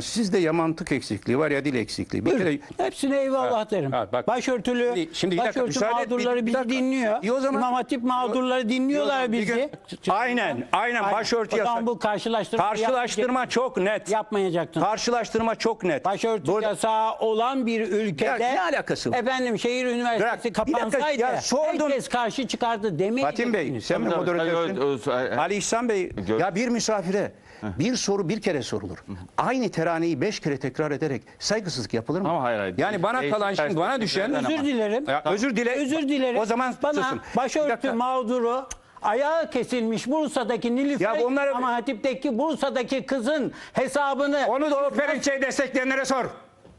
Sizde ya mantık eksikliği var ya dil eksikliği. Bir kere Hepsine eyvallah Ha, derim. ha, bak. Başörtülü, Şimdi- şimdi bir dakika, başörtü mağdurları bir bizi dinliyor. İyi o zaman- İmam Hatip mağdurları dinliyorlar bir bizi. gün- Aynen, aynen, başörtü o zaman yasak. bu karşılaştırma karşılaştırma çok net. yapmayacaktın. Karşılaştırma çok net. Başörtü Burada- yasağı olan bir ülkede Ya ne alakası var? efendim şehir üniversitesi Bırak, kapansaydı ya sordun. herkes karşı çıkardı demeyin. Fatih Bey sen mi evet, Ali İhsan Bey ya bir misafire bir soru bir kere sorulur. Aynı teraneyi beş kere tekrar ederek saygısızlık yapılır mı? Ama hayır, hayır. Yani bana Değişik kalan şimdi bana düşen perspektiflerden Özür dilerim. Ya, özür dile. Özür dilerim. O zaman bana susun. Başörtü mağduru ayağı kesilmiş Bursa'daki Nilüfer Ya bunları- ama Hatip'teki Bursa'daki kızın hesabını Onu da o Perinçe'yi destekleyenlere sor.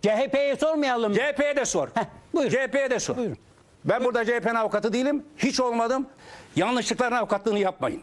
CHP'ye sormayalım. mı? CHP'ye de sor. buyurun. CHP'ye de sor. Buyurun. Ben burada CHP'nin avukatı değilim. Hiç olmadım. Yanlışlıkların avukatlığını yapmayın.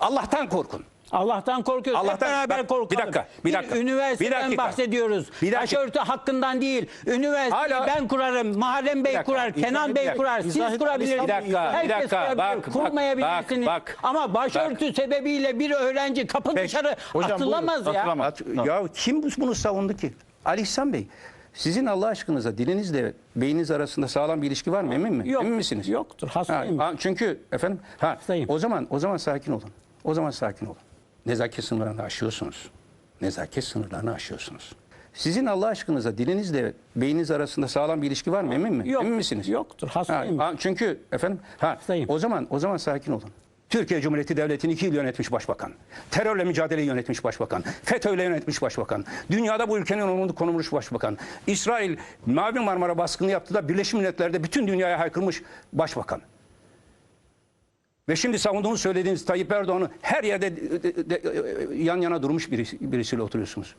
Allah'tan korkun. Allah'tan korkuyoruz. Allah'tan- Hep beraber bak, korkalım. bir dakika, bir dakika, üniversiteden bir dakika. bahsediyoruz. Bir dakika. Başörtü hakkından değil. Üniversiteyi Hala- ben kurarım. Muharrem Bey dakika, kurar. izah Kenan et, Bey bir dakika, kurar. izah Siz kurabilirsiniz. bir dakika, bir Herkes dakika, kurabilir. bak, bak, Kurmayabilirsiniz. bak, Ama başörtü sebebiyle bir öğrenci kapı Peki. dışarı Hocam, atılamaz buyurun, ya. atılamaz. At- Ya kim bu- bunu savundu ki? Ali İhsan Bey. Sizin Allah aşkınıza dilinizle beyniniz arasında sağlam bir ilişki var mı? Emin mi? Yok, Emin misiniz? yoktur. Hastayım. Ha, ha, çünkü efendim ha, Hastayım. o zaman o zaman sakin olun. O zaman sakin olun. Nezaket sınırlarını aşıyorsunuz. Nezaket sınırlarını aşıyorsunuz. Sizin Allah aşkınıza dilinizle beyniniz arasında sağlam bir ilişki var mı? Emin mi? Yok, Emin misiniz? yoktur. Hastayım. Ha, çünkü efendim ha, Hastayım. o zaman o zaman sakin olun. Türkiye Cumhuriyeti Devleti'ni iki yıl yönetmiş başbakan. Terörle mücadeleyi yönetmiş başbakan. FETÖ'yle yönetmiş başbakan. Dünyada bu ülkenin onurunu konulmuş başbakan. İsrail Mavi Marmara baskını yaptı da Birleşmiş Milletler'de bütün dünyaya haykırmış başbakan. Ve şimdi savunduğunuz söylediğiniz Tayyip Erdoğan'ı her yerde de- de- de- yan yana durmuş birisi, birisiyle oturuyorsunuz.